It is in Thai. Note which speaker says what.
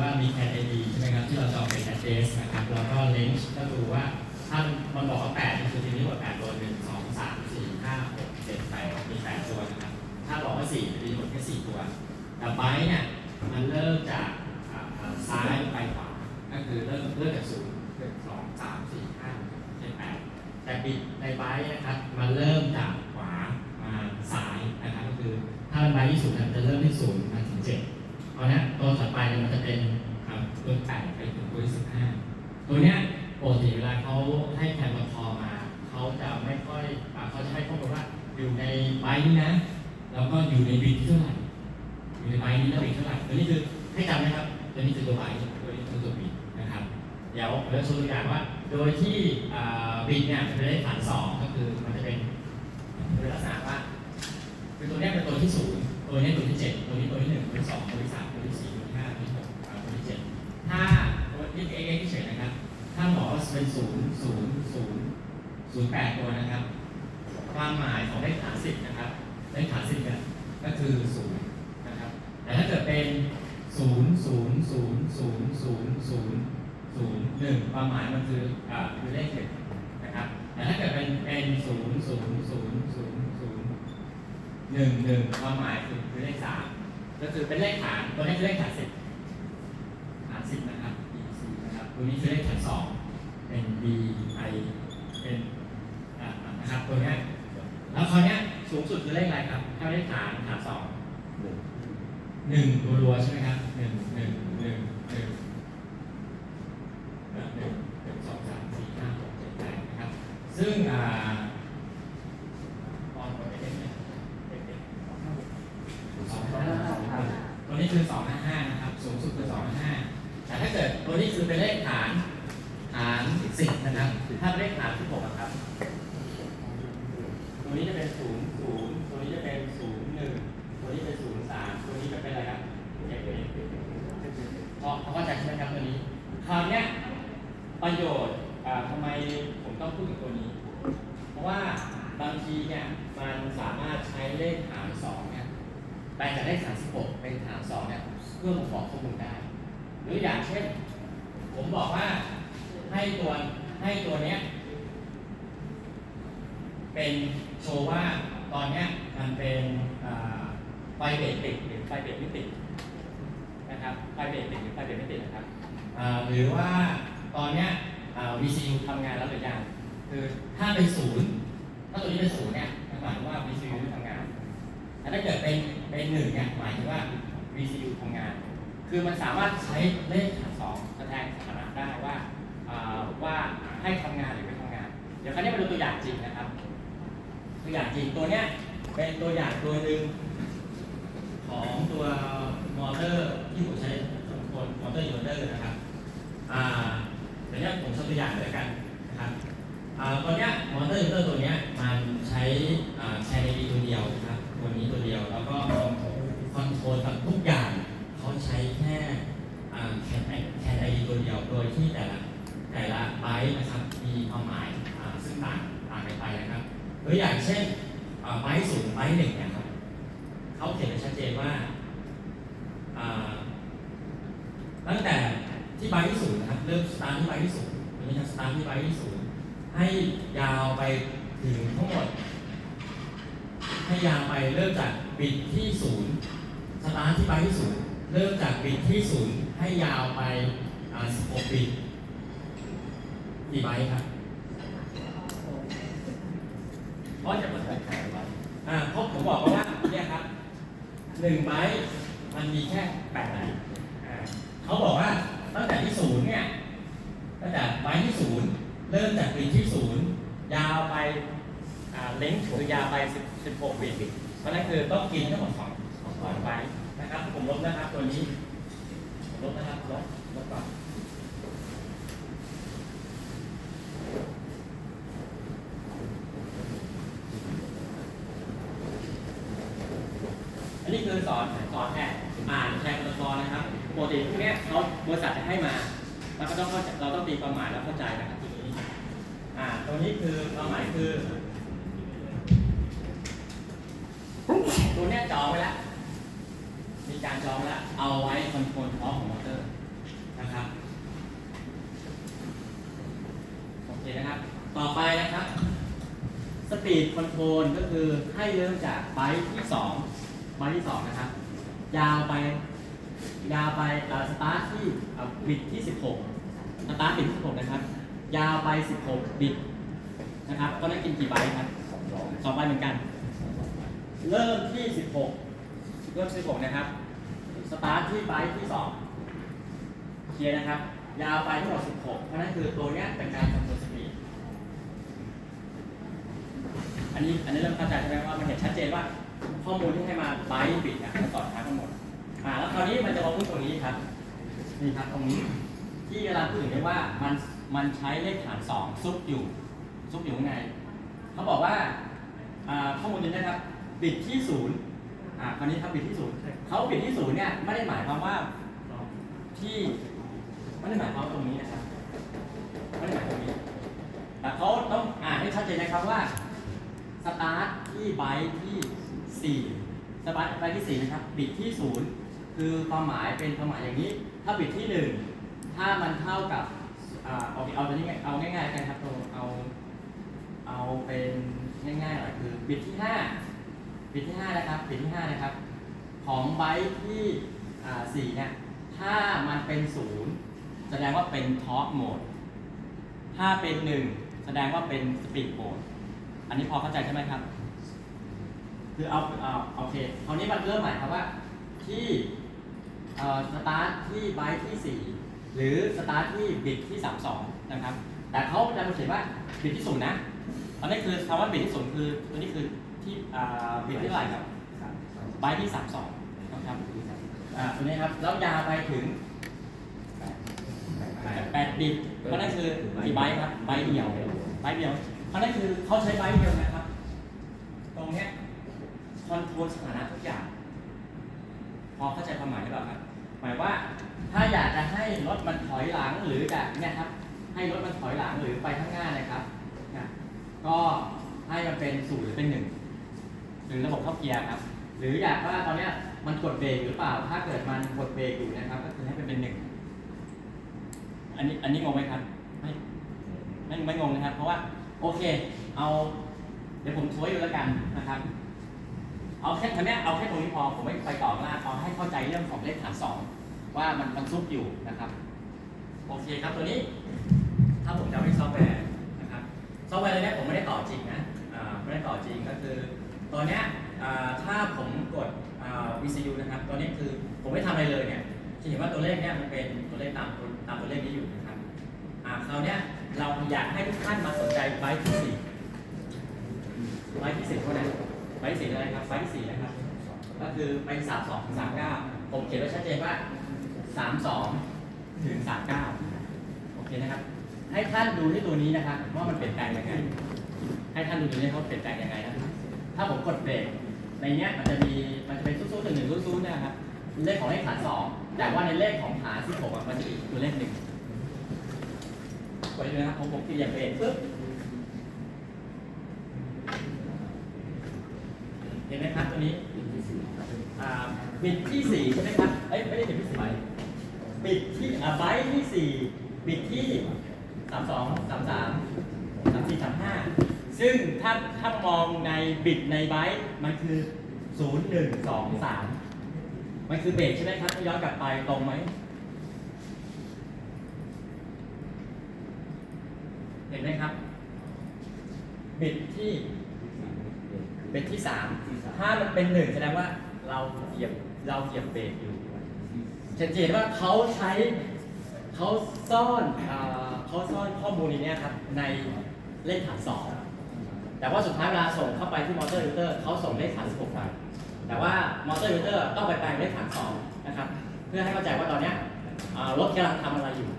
Speaker 1: ว่ามี cat id ใช่ไหมครับที่เราจะเอาเป็น address นะครับแล้วก็ range ก็ดูว่าถ้ามันบอกว่า8นี่คือทีนี้หมด8ตัว1 2 3 4 5 6 7 8มี8ตัวนะครับถ้าบอกว่า4จะมีหมดแค่4ตัวแต่ไบต์เนี่ยมันเริ่มจากซ้ายไปขวาก็คือเริ่มเริ่มจากศูนย์หนึ่งสองสามสี่ห้าหกเจ็ดแปดแต่บิดในไบต์นะครับมันเริ่มจากขวามาซ้ายนะครับก็คือถ้ามันไบต์ที่ศูนย์มันจะเริ่มที่ศูนย์มาถึงเจ็ดเพราะนั้น มันจะเป็นอ่าตัวแปดไปถึงตัวที่สิบห้าตัวเนี้ยปกติเวลาเขาให้แคมป์พอมาเขาจะไม่ค่อยเขาจะให้ข้อมูลว่าอยู่ในไบนี้นะ แล้วก็อยู่ในบิดที่เท่าไหร่อยู่ในไบนี้แล้วบิดเท่าไหร่ตัวนี้คือให้จำนะครับตัวนี้คือตัวไบต์ตัวนี้คือตัวบิดนะครับเดี๋ยวผมจะโชว์ตัวอย่างว่า โดยที่บิดเนี่ยเป็นเลขฐานสองก็คือมันจะเป็นเป็นลักษณะว่าคือตัวเนี้ยเป็นตัวที่ศูนย์ ตัวนี้ตัวที่เจ็ดตัวนี้ตัวที่หนึ่งตัวที่สองตัวที่สามตัวที่สี่ตัวที่ห้าตัวที่หกตัวที่เจ็ดถ้าตัวที่เอ็กเอ็กที่เฉยนะครับ ถ้าบอกว่าเป็นศูนย์ศูนย์ศูนย์ศูนย์แปดตัวนะครับ ความหมายของเลขฐานสิบนะครับเลขฐานสิบเนี่ยก็คือศูนย์นะครับ แต่ถ้าเกิดเป็นศูนย์ศูนย์ศูนย์ศูนย์ศูนย์ศูนย์ศูนย์หนึ่งความหมายมันคืออ่าคือเลขหนึ่งนะครับ แต่ถ้าเกิดเป็นเป็นศูนย์ศูนย์ศูนย์ศูนย์ศูนย์ หนึ่งหนึ่งความหมายคือคือเลขสามก็คือเป็นเลขฐานตัวนี้คือเลขฐานสิบฐานสิบนะครับ B C นะครับตัวนี้คือเลขฐานสองเป็น B I เป็นนะครับตัวนี้แล้วคราวนี้สูงสุดคือเลขอะไรครับถ้าเลขฐานฐานสองหนึ่งตัวรัวใช่ไหมครับหนึ่งหนึ่งหนึ่งหนึ่งหนึ่งสองสามสี่ห้าหกเจ็ดแปดนะครับ ซึ่งอ่าตอนกดเด็กเนี่ยเด็กๆสองห้าหกสองห้าห้าตัวนี้คือสองห้าห้านะครับ สูงสุดคือสองห้าห้าแต่ถ้าเกิดตัวนี้คือเป็นเลขฐานฐานสิบนะครับ ถ้าเป็นเลขฐานที่หกอะครับ ตัวนี้จะเป็นศูนย์ศูนย์ตัวนี้จะเป็นศูนย์หนึ่งตัวนี้เป็นศูนย์สามตัวนี้จะเป็นอะไรครับเอกเอกพอพอเข้าใจใช่ไหมครับตัวนี้ คราวเนี้ยประโยชน์อ่าทำไมผมต้องพูดถึงตัวนี้ เพราะว่าบางทีเนี่ยมัน สามารถใช้เลขฐานสองเนี่ยแปลจากเลขฐานสิบหกเป็นฐานสองเนี่ยเพื่อมาบอกข้อมูลได้ หรืออย่างเช่น ผมบอกว่าให้ตัวให้ตัวเนี้ยเป็นโชว์ว่าตอนเนี้ยมันเป็นไฟเบรกติดหรือไฟเบรกไม่ติดนะครับไฟเบรกติดหรือไฟเบรกไม่ติดนะครับหรือว่าตอนเนี้ย VCU ทำงานแล้วหรือยังคือถ้าเป็นศูนย์ถ้าตัวนี้เป็นศูนย์เนี่ย หมายว่า VCU ทำงานแต่ถ้าเกิดเป็นเป็นหนึ่งเนี่ยหมายถึงว่า VCU ทำงาน คือมันสามารถใช้เลขฐานสองแสดงสถานะได้ว่าว่าให้ทำงานหรือไม่ทำงาน เดี๋ยวคราวนี้มาดูตัวอย่างจริงนะครับ ตัวอย่างจริงตัวเนี้ยเป็นตัวอย่างตัวหนึ่งของตัวมอเตอร์ที่ผมใช้สองคนมอเตอร์อินเวอร์เตอร์นะครับ อ่าเดี๋ยวนี้ผมทำตัวอย่างเลยแล้วกัน ตัวอย่างเช่นไบต์ศูนย์ไบต์หนึ่งเนะครับเขาเขียนไว้ชัดเจนว่าตั้งแต่ที่ไบต์ที่ศูนย์นะครับเริ่มสตาร์ทที่ไบต์ที่ศูนย์ตัวนี้จะสตาร์ทที่ไบต์ที่ศูนย์ให้ยาวไปถึงทั้งหมดให้ยาวไปเริ่มจากบิตที่ศูนย์สตาร์ทที่ไบต์ที่ศูนย์เริ่มจากบิตที่ศูนย์ให้ยาวไป16บิตกี่ไบต์ครับ เพราะจะมาใส่ไข่ไว้อ่าเพราะผมบอกว่าเนี่ยครับ หนึ่งไบต์มันมีแค่แปดไบต์เขาบอกว่าตั้งแต่ที่ศูนย์เนี่ยตั้งแต่ไบต์ที่ศูนย์เริ่มจากบิตที่ศูนย์ยาวไปอ่าเล้งคือยาวไปสิบสิบหกบิตเพราะนั่นคือต้องกินทั้งหมดสองสองไบต์นะครับผมลบนะครับตัวนี้ สอนสอนแทนอ่านแทนตัวนะครับปกติพวกเนี้เขาบริษัทจะให้มา แล้วก็ต้องเข้าเราต้องตีความหมายแล้วเข้าใจนะครับทีนี้อ่าตรงนี้คือความหมายคือ ตัวนี้จองไว้แล้วมีการจองแล้วเอาไว้คอนโทรลท้องของมอเตอร์นะครับโอเคนะครับ ต่อไปนะครับสปีดคอนโทรลก็คือให้เริ่มจากไบต์ที่ 2 ไบต์ที่2นะครับ ยาวไป ยาวไปสตาร์ทที่บิตที่ 16สตาร์ทบิตที่16นะครับ ยาวไป 16 บิตนะครับ ก็ได้กินกี่ไบครับสองไบเหมือนกัน เริ่มที่ 16 เริ่ม16 นะครับ สตาร์ทที่ไบที่ 2 เคลียร์นะครับ ยาวไปทั้งหมด16 เพราะนั้นคือตัวนี้เป็นการคำนวณสปีดอันนี้อันนี้เริ่มเข้าใจใช่ไหมว่ามันเห็นชัดเจนว่า ข้อมูลที่ให้มาไบต์บิตเนี่ยมันสอดคล้องกันหมดอ่าแล้วคราวนี้มันจะมาพูดตรงนี้ครับนี่ครับตรงนี้ที่เวลาพูดถึงได้ว่ามันมันใช้เลขฐานสองซุกอยู่ซุกอยู่ข้างเขาบอกว่าอ่าข้อมูลนี้นะครับ บิตที่ศูนย์อ่าคราวนี้ครับบิตที่ศูนย์เขาบิตที่ศูนย์เนี่ยไม่ได้หมายความว่าที่ไม่ได้หมายความตรงนี้นะครับไม่ได้หมายตรงนี้แต่เขาต้องอ่านให้ชัดเจนนะครับว่าสตาร์ทที่ไบต์ที่ 4สตาร์ทไบต์ที่ 4 นะครับ บิตที่ 0 คือความหมายเป็นความหมายอย่างนี้ ถ้าบิตที่ 1 ถ้ามันเท่ากับเอาเอาตัวนี้เอาง่ายๆกันครับตัวเอาเอาเป็นง่ายๆหน่อยคือบิตที่ 5 บิตที่ 5 นะครับ บิตที่ 5 นะครับ ของไบต์ที่อ่า4เนี่ยถ้ามันเป็น 0 แสดงว่าเป็นท็อปโหมด ถ้าเป็น 1 แสดงว่าเป็นสปีดโหมด อันนี้พอเข้าใจใช่ไหมครับ คือเอาเอาโอเคคราวนี้มันเริ่มใหมายความว่าที่เอ่อสตาร์ทที่ไบต์ที่ 4 หรือสตาร์ทที่บิตที่ 32 นะครับ แต่เขาจะมาเขียนว่าบิตที่ศูนย์นะอันนี้คือคำว่าบิตที่ศูนย์คือตัวนี้คือที่อ่าบิตที่เท่าไหร่ครับไบต์ที่ 32 นะครับอ่าตัวนี้ครับแล้วยาวไปถึง8บิตเพราะนั่นคือกี่ไบต์ครับไบต์เดียวไบต์เดียวเพราะนั่นคือเขาใช้ไบต์เดียวนะครับ ตรงเนี้ย คอนโทรลสถานะทุกอย่าง พอเข้าใจความหมายหรือเปล่าครับ หมายว่าถ้าอยากจะให้รถมันถอยหลังหรือจะเนี่ยครับ ให้รถมันถอยหลังหรือไปข้างหน้านะครับนะก็ให้มันเป็นศูนย์หรือเป็นหนึ่งหรือระบบเข้าเกียร์ครับ หรืออยากว่าตอนเนี้ยมันกดเบรกหรือเปล่า ถ้าเกิดมันกดเบรกอยู่นะครับ ก็คือให้มันเป็นหนึ่งอันนี้อันนี้งงไหมครับไม่ไม่ไม่งงนะครับ เพราะว่าโอเค เอา เดี๋ยวผมช่วยดูแล้วกันนะครับ เอาแค่ทีนี้เอาแค่ตรงนี้พอ ผมไม่ไปต่อมากเอาให้เข้าใจเรื่องของเลขฐานสองว่ามันมันซุกอยู่นะครับ โอเคครับตัวนี้ ถ้าผมจะเอาไปซอฟต์แวร์นะครับ ซอฟต์แวร์ตัวเนี้ยผมไม่ได้ต่อจริงนะไม่ได้ต่อจริงก็คือตัวเนี้ยถ้าผมกด VCU นะครับ ตัวนี้คือผมไม่ทำอะไรเลยเนี่ยจะเห็นว่าตัวเลขเนี่ยมันเป็นตัวเลขตามตัวตามตัวเลขนี้อยู่นะครับคราวนี้เราอยากให้ทุกท่านมาสนใจไบต์ที่สี่ไบต์ที่สี่เท่านั้น ไบต์ที่สี่อะไรครับไบต์ที่สี่นะครับ ก็คือไปสามสองถึงสามเก้าผมเขียนไว้ชัดเจนว่าสามสองถึงสามเก้าโอเคนะครับ ให้ท่านดูที่ตัวนี้นะครับว่ามันเปลี่ยนแปลงยังไง ให้ท่านดูตัวนี้เขาเปลี่ยนแปลงยังไงนะถ้าผมกดเบรกในเนี้ยมันจะมีมันจะเป็นสู้ๆหนึ่งหนึ่งสู้ๆเนี่ยครับเลขของเลขฐานสองแต่ว่าในเลขของฐานที่หกมันจะอีกตัวเลขหนึ่งกดเลยนะครับผมผมที่อย่างเบรกปึ๊บ เห็นไหมครับตัวนี้บิตที่สี่ใช่ไหมครับเอ้ยไม่ได้บิตที่สี่บิตที่อ่าไบต์ที่สี่บิตที่สามสองสามสามสามสี่สามห้าซึ่งถ้าถ้ามองในบิตในไบต์มันคือศูนย์หนึ่งสองสามมันคือเบรกใช่ไหมครับย้อนกลับไปตรงไหมเห็นไหมครับบิตที่ เบิตที่สามถ้ามันเป็นหนึ่งแสดงว่าเราเหยียบเราเหยียบเบรกอยู่จะเห็นว่าเขาใช้เขาซ่อนเขาซ่อนข้อมูลนี้ครับในเลขฐานสองแต่ว่าสุดท้ายเวลาส่งเข้าไปที่มอเตอร์ยูเตอร์เขาส่งเลขฐานสิบหกไป แต่ว่ามอเตอร์ยูเตอร์ต้องไปแปลงเลขฐานสองนะครับ เพื่อให้เข้าใจว่าตอนนี้รถกำลังทำอะไรอยู่